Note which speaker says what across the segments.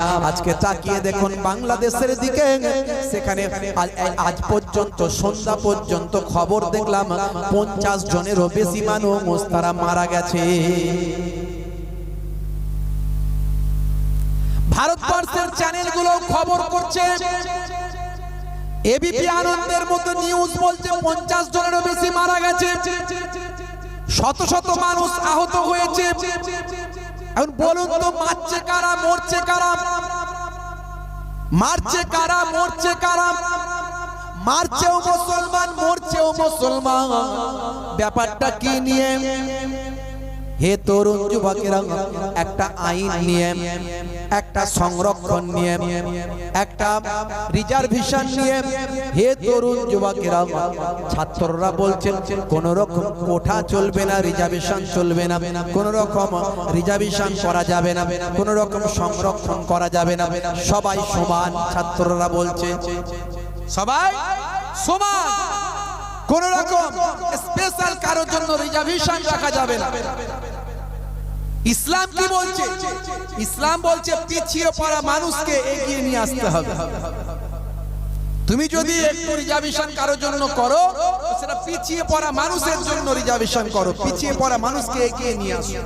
Speaker 1: আজকে তাকিয়ে দেখুন বাংলাদেশের দিকে। সেখানে আজ- পর্যন্ত, সন্ধ্যা পর্যন্ত খবর দেখলাম, পঞ্চাশ জনেরও বেশি মানুষ তারা মারা গেছে। ভারতবর্ষের চ্যানেলগুলো খবর করছে। এবিপি আনন্দের মতো নিউজ বলছে, পঞ্চাশ জনেরও বেশি মারা গেছে। শত শত মানুষ আহত হয়েছে। এখন বলুন তো, মারছে কারা, মরছে কারা? মারছে কারা, মরছে কারা? মারছেও মুসলমান, মরছেও মুসলমান। ব্যাপারটা কি নিয়ে? হে তরুণ যুবকেরা, একটা আইন নিয়ে, একটা সংরক্ষণ নিয়ে, একটা রিজার্ভেশন নিয়ে, হে তরুণ যুবকেরা, ছাত্ররা বলছেন কোন রকম কোঠা চলবে না রিজার্ভেশন চলবে না কোন রকম রিজার্ভেশন করা যাবে না কোন রকম সংরক্ষণ করা যাবে না। সবাই সমান, ছাত্ররা বলছে। সবাই সমান। কোন রকম স্পেশাল কারোর জন্য রিজার্ভেশন রাখা যাবে না। ইসলাম কি বলছে? ইসলাম বলছে পিছিয়ে পড়া মানুষকে এগিয়ে নিয়ে আসতে হবে। তুমি যদি একটু রিজার্ভেশন কারোর জন্য করো সেটা পিছিয়ে পড়া মানুষের জন্য রিজার্ভেশন করো। পিছিয়ে পড়া মানুষকে এগিয়ে নিয়ে আসো।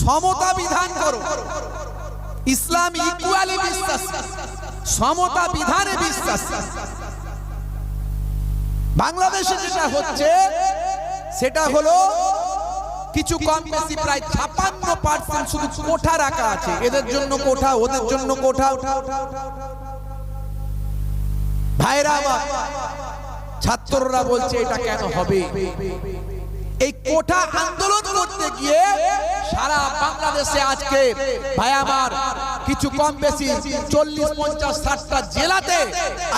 Speaker 1: সমতা বিধান করো। ইসলাম ইকুয়ালি বিশ্বাস। সমতা বিধানে বিশ্বাস। বাংলাদেশে যেটা হচ্ছে, সেটা হলো কিছু কম বেশি প্রায় ছাপান্ন পার্সেন্ট শুধু কোঠা রাখা আছে। এদের জন্য কোঠা ওদের জন্য কোঠা। ভাইরা ছাত্ররা বলছে এটা কেন হবে? এই কোঠা আন্দোলন করতে গিয়ে সারা বাংলাদেশে আজকে ভাই আমার কিছু কম বেশি চল্লিশ, পঞ্চাশ, ষাটটা জেলাতে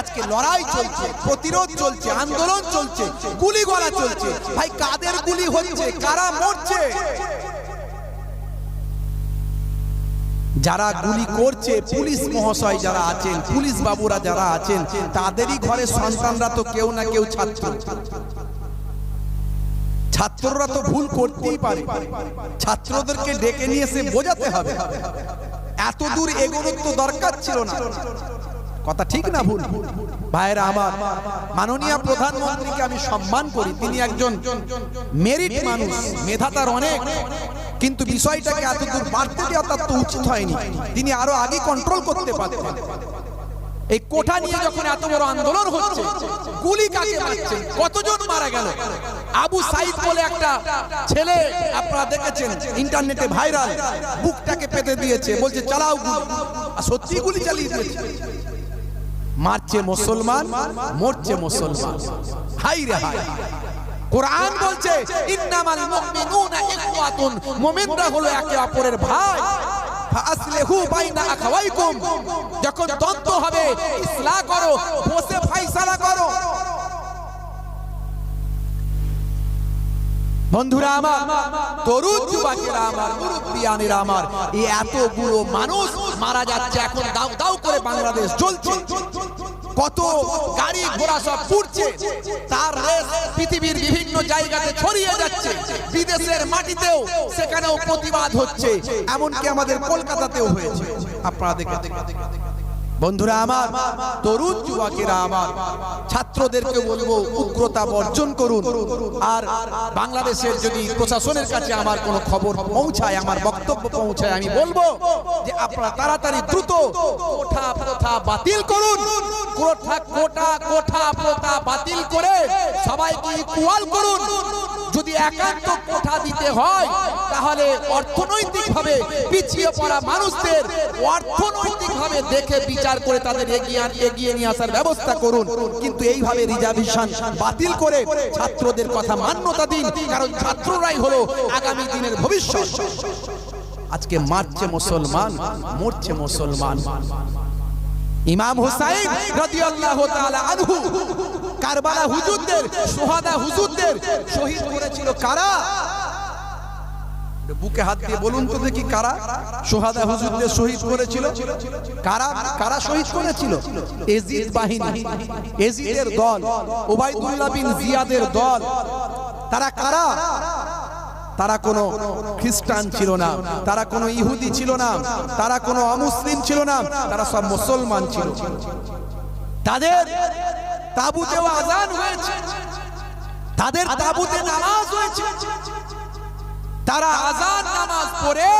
Speaker 1: আজকে লড়াই চলছে, প্রতিরোধ চলছে, আন্দোলন চলছে, গুলি গলা চলছে। ভাই, কাদের গুলি হচ্ছে? কারা মরছে? যারা গুলি করছে, পুলিশ মহাশয় যারা আছেন, পুলিশ বাবুরা যারা আছেন, তাদেরই ঘরে সন্তানরা তো কেউ না কেউ ছাত্র। ছাত্ররা তো ভুল করতেই পারে। ছাত্রদেরকে ডেকে নিয়ে এসে বোঝাতে হবে। এত দূর এগোনোর তো দরকার ছিল না। কথা ঠিক না ভুল? ভাইরা আমার, মাননীয় প্রধানমন্ত্রীকে আমি সম্মান করি। তিনি একজন মেরিট মানুষ, মেধা তার অনেক, কিন্তু বিষয়টাকে এত দূর বাড়তে দেওয়া তার তো উচিত হয়নি। তিনি আরও আগে কন্ট্রোল করতে পারতেন। এই কোঠা নিয়ে যখন এত বড় আন্দোলন হচ্ছে, গুলি কাকে মারছে, কতজন মারা গেল? আবু সাইদ বলে একটা ছেলে আপনারা দেখেছেন, ইন্টারনেটে ভাইরাল, বুকটাকে পেতে দিয়েছে, বলছে, চালাও গুলি। আর সত্যি গুলি চালিয়ে দিয়েছে। মারছে মুসলমান, মরছে মুসলমান। হাই রে হাই। কোরআন বলছে, ইন্নামাল মুমিনুনা ইখওয়াতুন। মুমিনরা হলো একে অপরের ভাই। ফাসলিহু বাইনা যখন দ্বন্দ্ব হবে ইসলাহ করো, বসে ফয়সালা করো। বন্ধুরা আমার আমার আমার, এই এতগুলো মানুষ মারা যাচ্ছে এখন, দাও দাও করে বাংলাদেশ চলছে কত গাড়ি ঘোড়া সব পুড়ছে, তার রেস পৃথিবীর বিভিন্ন জায়গাতে ছড়িয়ে যাচ্ছে। বিদেশের মাটিতেও সেখানেও প্রতিবাদ হচ্ছে। এমনকি আমাদের কলকাতাতেও হয়েছে। আপনারা বন্ধুরা আমার, তরুণ যুবকেরা আমার, ছাত্রদেরকে বলব উগ্রতা বর্জন করুন। আর বাংলাদেশের যদি প্রশাসনের কাছে আমার কোনো খবর পৌঁছায়, আমার বক্তব্য পৌঁছায়, আমি বলব যে আপনারা তাড়াতাড়ি দ্রুত কোঠা প্রথা বাতিল করুন। কোঠা কোটা কোঠা প্রথা বাতিল করে সবাইকে ইকুয়াল করুন। যদি একান্ত কোঠা দিতে হয়, তাহলে অর্থনৈতিকভাবে পিছিয়ে পড়া মানুষদের অর্থনৈতিকভাবে দেখে বিচার করে তাদের এগিয়ে এগিয়ে নিয়ে আসার ব্যবস্থা করুন। কিন্তু এইভাবে রিজার্ভেশন বাতিল করে ছাত্রদের কথা মান্যতা দিন, কারণ ছাত্ররাই হলো আগামী দিনের ভবিষ্যৎ। আজকে মারছে মুসলমান, মরছে মুসলমান। ইমাম হুসাইন রাদিয়াল্লাহু তাআলা আনহু, কারবালা হুজুরদের, সোহাদা হুজুরদের শহীদ করেছিল কারা? বুকে হাত দিয়ে বলুন তো দেখি কারা? সোহাদা হুজুরদের শহীদ করেছিল? কারা? কারা শহীদ করেছিল? এজিদ বাহিনী, এজিদের দল ওবাইদুল্লাহ বিন জিয়াদের দল। তারা কারা? তারা কোনো খ্রিস্টান ছিল না, তারা কোনো ইহুদি ছিল না, তারা কোনো অমুসলিম ছিল না, তারা সব মুসলমান ছিল। তাদের তাবুতেও আজান হয়েছে। তাদের তাবুতে নামাজ হয়েছে তারা আজান নামাজ পড়ে।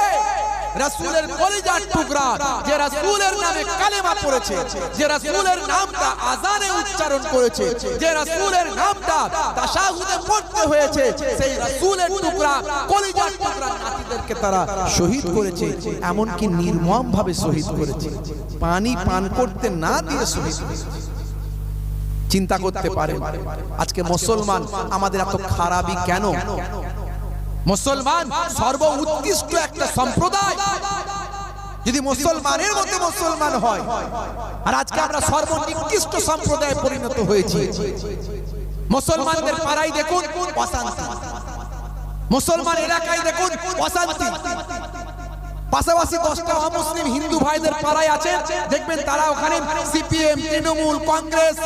Speaker 1: রাসূলের কলিজার টুকরা যে রাসূলের নামে কালেমা পড়েছে যে রাসূলের নামটা আজানে উচ্চারণ করেছে যে রাসূলের নামটা তাশাহুদে পড়তে হয়েছে সেই রাসূলের টুকরা কলিজার টুকরা নাতিদেরকে তারা শহীদ করেছে এমন কি নির্মম ভাবে শহীদ করেছে। পানি পান করতে না দিয়ে শহীদ করেছে। চিন্তা করতে পারে। আজকে মুসলমান আমাদের এত খারাপই কেন? মুসলমান সর্ব উৎকৃষ্ট একটা সম্প্রদায়। যদি মুসলমানের মধ্যে মুসলমান হয় আর আজকে আমরা সর্বনিকৃষ্ট সম্প্রদায়ে পরিণত হয়েছি। মুসলমানদের পাড়ায় দেখুন অশান্তি। মুসলমান এলাকায় দেখুন অশান্তি। পাশাপাশি দশটা অমুসলিম হিন্দু ভাইদের পাড়ায় আছে। দেখবেন তারা ওখানে সিপিএম, তৃণমূল, কংগ্রেস,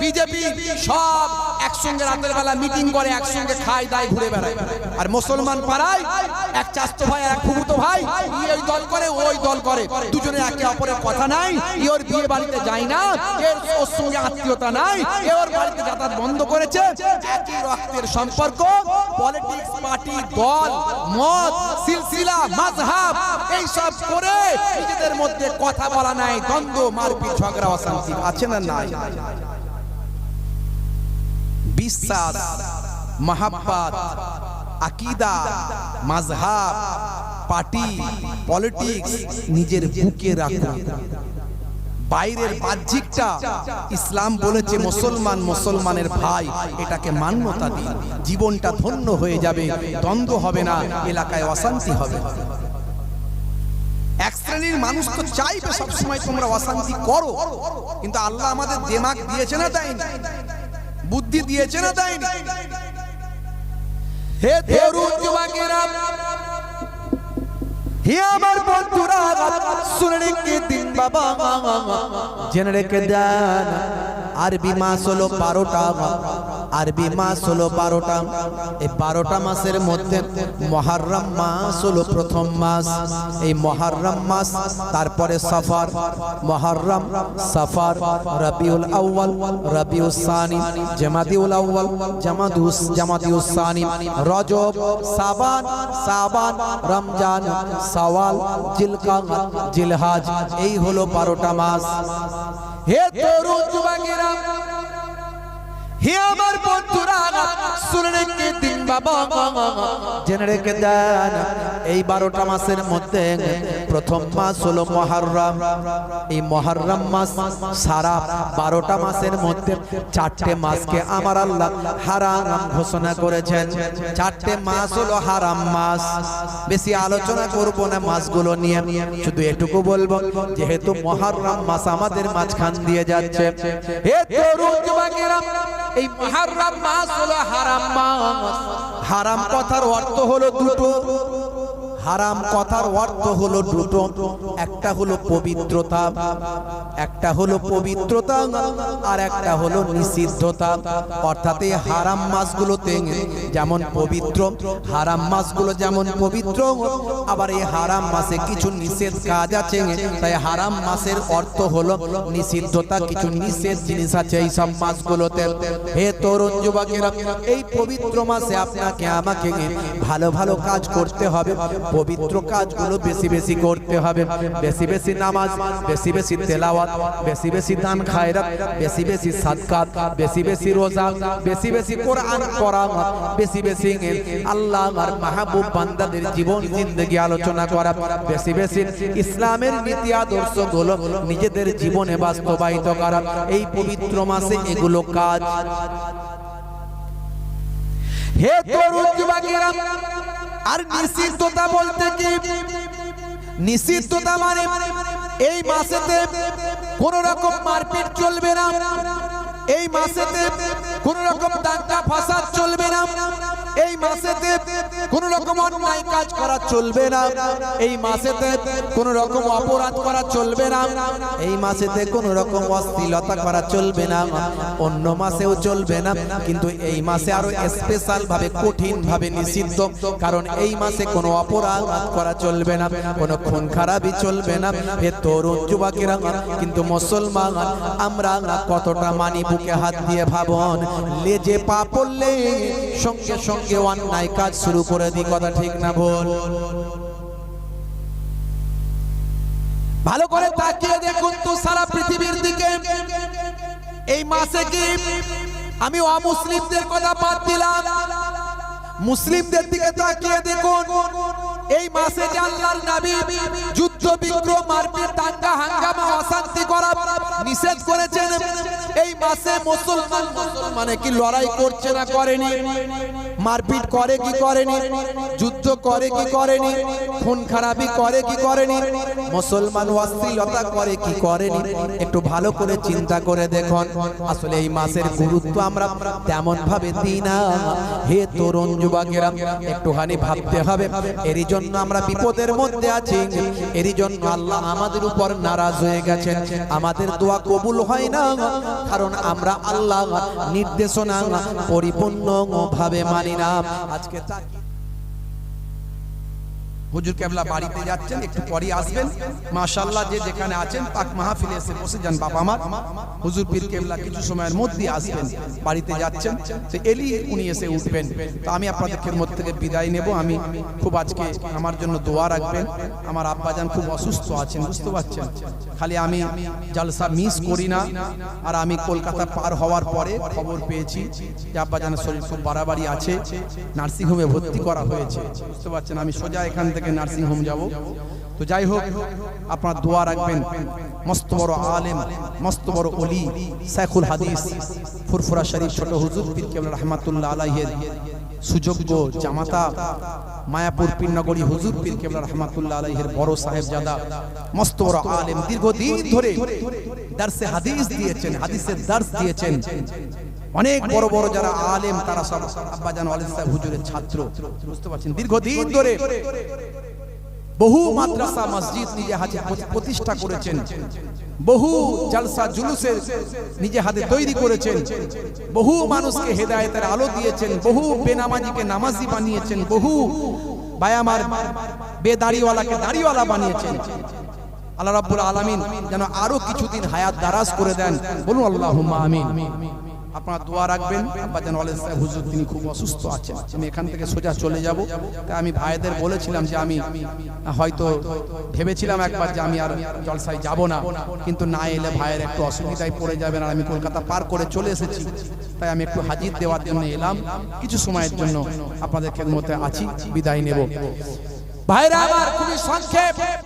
Speaker 1: বিজেপি সব একসঙ্গে রাতের বেলা মিটিং করে, একসঙ্গে খায় দায় ঘুরে বেড়ায়। আর মুসলমান পাড়ায়, এক চাস্ত ভাই এক ফুফুতো ভাই ওই দল করে, ওই দল করে। দুজনে একে অপরের কথা নাই ওর বিয়ে বাড়িতে যায় না, এর ওর সঙ্গে আত্মীয়তা নাই, এ ওর বাড়িতে যাতায়াত বন্ধ করেছে। একই রক্তের সম্পর্ক পলিটিক্স পার্টি দল, মত, সিলসিলা মাযহাব এই সব করে নিজেদের মধ্যে কথা বলা নাই, দ্বন্দ্ব, মারপিট, ঝগড়া, অশান্তি, আছে না নাই? বিশ্বাস মহাব্বত, আকিদা, মাযহাব, পার্টি, পলিটিক্স নিজের বুকে রাখা বাইরের বাহ্যিকটা ইসলাম বলেছে মুসলমান, মুসলমানের ভাই, এটাকে মান্যতা দিন। জীবনটা ধন্য হয়ে যাবে, দ্বন্দ্ব হবে না, এলাকায় অশান্তি হবে। এক শ্রেণির মানুষ তো চাইবে সবসময় তোমরা অশান্তি করো, কিন্তু আল্লাহ আমাদের দেমাগ দিয়েছে না দেয়নি। বুদ্ধি দিয়েছে না দেয়নি হে তরুণ যুবকেরা হে আমার বন্ধুরা শুনে রেখে দিন বাবা জেনে রেখে দেন আরবি মাস হলো বারোটা আরবি মাস হলো বারোটা। এই বারোটা মাসের মধ্যে মহারম মাস হলো প্রথম মাস। এই মহারম মাস, তারপরে সফর। মহারম, সফর, রবিউল আউয়াল রবিউল সানি, জামাদিউল আউয়াল, জামাদুস জামাদিউস সানি, রজব, সাবান সাবান, রমজান, সওয়াল জিলকাদ জিলহাজ, এই হলো বারোটা মাস। হে তরুণ যুবকেরা, হে আমার বন্ধুরা, শুনে রেখে দিন বাবা। জেনে রেখে দেন, এই বারোটা মাসের মধ্যে প্রথম মাস হলো মহারম। এই মহারম মাস সারা বারোটা মাসের মধ্যে চারটে মাসকে আমার আল্লাহ হারাম ঘোষণা করেছেন। চারটে মাস হলো হারাম মাস। বেশি আলোচনা করব না মাসগুলো নিয়ে। শুধু এটুকু বলব, যেহেতু মহারম মাস আমাদের মাঝখান দিয়ে যাচ্ছে। এই মাস হলো হারাম মাস। হারাম কথার অর্থ হলো দুটো। হারাম কথার অর্থ হলো দুটো। একটা হলো পবিত্রতা, একটা হলো পবিত্রতা আর একটা হলো নিষিদ্ধতা। অর্থাৎ এই হারাম মাসগুলোতে যেমন পবিত্র, হারাম মাসগুলো যেমন পবিত্র, আবার এই হারাম মাসে কিছু নিষেধ কাজ আছে। তাই হারাম মাসের অর্থ হলো নিষিদ্ধতা, কিছু নিষেধ জিনিস আছে এই সব মাসগুলোতে হে তরুণ যুবকেরা, এই পবিত্র মাসে আপনাকে, আমাকে ভালো ভালো কাজ করতে হবে। পবিত্র কাজগুলো বেশি বেশি করতে হবে। বেশি বেশি নামাজ, বেশি বেশি তেলাওয়াত, বেশি বেশি দান খায়রাত, বেশি বেশি সাদকাত, বেশি বেশি রোজা, বেশি বেশি কোরআন পড়া বেশি বেশি আল্লাহ আর মাহবুব বান্দাদের জীবন, জিন্দগি আলোচনা করা। বেশি বেশি ইসলামের নীতি আদর্শগুলো নিজেদের জীবনে বাস্তবায়িত করা। এই পবিত্র মাসে এগুলো কাজ। হে তরুণ যুবকেরা, আর নিশ্চিততা বলতে কি? নিশ্চিততা মানে এই মাসেতে কোন রকম মারপিট চলবে না। এই মাসেতে কোন রকম দাঙ্গা ফাসাদ চলবে না। এই মাসেতে কোন রকম অন্যায় কাজ করা চলবে না। এই মাসেতে কোন রকম অপরাধ করা চলবে না। এই মাসেতে কোন রকম অশ্লীলতা করা চলবে না। অন্য মাসেও চলবে না। কিন্তু এই মাসে আরও স্পেশাল ভাবে কঠিন ভাবে নিষিদ্ধ। কারণ এই মাসে কোনো অপরাধ করা চলবে না। কোনো খুন খারাপই চলবে না। হে তরুণ যুবকেরা, কিন্তু মুসলমান, আমরা কতটা মানি বুকে হাত দিয়ে ভাবন? লেজে পা পড়লে সঙ্গে সঙ্গে অন্যায় কাজ শুরু করে দিই কথা ঠিক না ভুল। ভালো করে তাকিয়ে দেখুন তো সারা পৃথিবীর দিকে। এই মাসে কি আমি অমুসলিমদের কথা বাদ দিলাম? মুসলিমদের দিকে তাকিয়ে দেখুন। এই মাসে যে আল্লাহর নবী যুদ্ধ, বিগ্রহ, মারপিট, দাঙ্গা, হাঙ্গামা, অশান্তি করা নিষেধ করেছেন, এই মাসে মুসলমান মানে কি লড়াই করছে না করেনি? মারপিট করে কি করেনি? যুদ্ধ করে কি করেনি? খুন খারাপি করে কি করেনি? মুসলমান অশ্লীলতা করে কি করেনি? একটু ভালো করে চিন্তা করে দেখুন। আসলে এই মাসের গুরুত্ব আমরা তেমন ভাবে দিই না। হে তরুণ যুবকেরা, একটুখানি ভাবতে হবে। এরই জন্য আমরা বিপদের মধ্যে আছি। এরই জন্য আল্লাহ আমাদের উপর নারাজ হয়ে গেছেন। আমাদের দোয়া কবুল হয় না। কারণ আমরা আল্লাহ নির্দেশনা পরিপূর্ণ ভাবে মানি। না আজকে তাকিয়ে হুজুর কেবলা বাড়িতে যাচ্ছেন, একটু পরে আসবেন। মাশাল্লাহ যে যেখানে আছেন, পাক মাহফিলে এসে বসে যান বাবা আমার হুজুর পীর কেবলা কিছু সময়ের মধ্যে আসবেন, বাড়িতে যাচ্ছেন। তো এলি, উনি এসে উঠবেন। তো আমি আপনাদের খেদমত থেকে বিদায় নেব। আমি খুব আজকে আমার জন্য দোয়া রাখবেন। আমার আব্বাজান খুব অসুস্থ আছেন, বুঝতে পারছেন? খালি আমি জালসা মিস করি না। আর আমি কলকাতা পার হওয়ার পরে খবর পেয়েছি যে আব্বাজানের শরীর খুব বাড়াবাড়ি আছে। নার্সিংহোমে ভর্তি করা হয়েছে। বুঝতে পারছেন? আমি সোজা এখান থেকে নার্সিং হোম যাব। তো যাই হোক, আপনার দোয়া রাখবেন। মস্ত বড় আলেম, মস্ত বড় অলি শেখুল হাদিস, ফুরফুরা শরীফ ছোট হুজুর, পীর কেবল রহমাতুল্লাহ আলাইহের সুযোগ্য জামাতা, মায়াপুর পীরনগরী হুজুর, পীর কেবলা রহমাতুল্লাহ আলাইহের বড় সাহেব জাদা মস্ত বড় আলেম, দীর্ঘদিন ধরে দার্সে হাদিস দিয়েছেন, হাদিসের দার্স দিয়েছেন। অনেক বড় বড় যারা আলেম তারা সব আব্বাজান আলিম সাহেব হুজুরের ছাত্র। বুঝতে পারছেন? দীর্ঘদিন ধরে বহু মাদ্রাসা মসজিদ নিজে হাতে প্রতিষ্ঠা করেছেন। বহু জালসা জুলুসের নিজে হাতে তৈরি করেছেন। বহু মানুষকে হেদায়েতের আলো দিয়েছেন। বহু বেনামাজিকে নামাজি বানিয়েছেন। বহু বায়ামার বেদাড়িওয়ালাকে দাড়িওয়ালা বানিয়েছেন। আল্লাহ রাব্বুল আলামিন যেন আরও কিছুদিন হায়াত দারাজ করে দেন। বলুন আল্লাহুম্মা আমিন। আপনারা দোয়া রাখবেন। আব্বা যেন আলেন সাহেব হুজুর তিনি খুব অসুস্থ আছেন। আমি এখান থেকে সোজা চলে যাব। তাই আমি ভাইদের বলেছিলাম যে আমি, হয়তো ভেবেছিলাম একবার যে আমি আর জলসায় যাব না। কিন্তু না এলে ভাইয়ের একটু অসুবিধায় পড়ে যাবেন আর আমি কলকাতা পার করে চলে এসেছি। তাই আমি একটু হাজির দেওয়ার জন্য এলাম। কিছু সময়ের জন্য আপনাদের খেদমতে আছি। বিদায় নেব। ভাইরা, আমার খুবই সংক্ষেপ।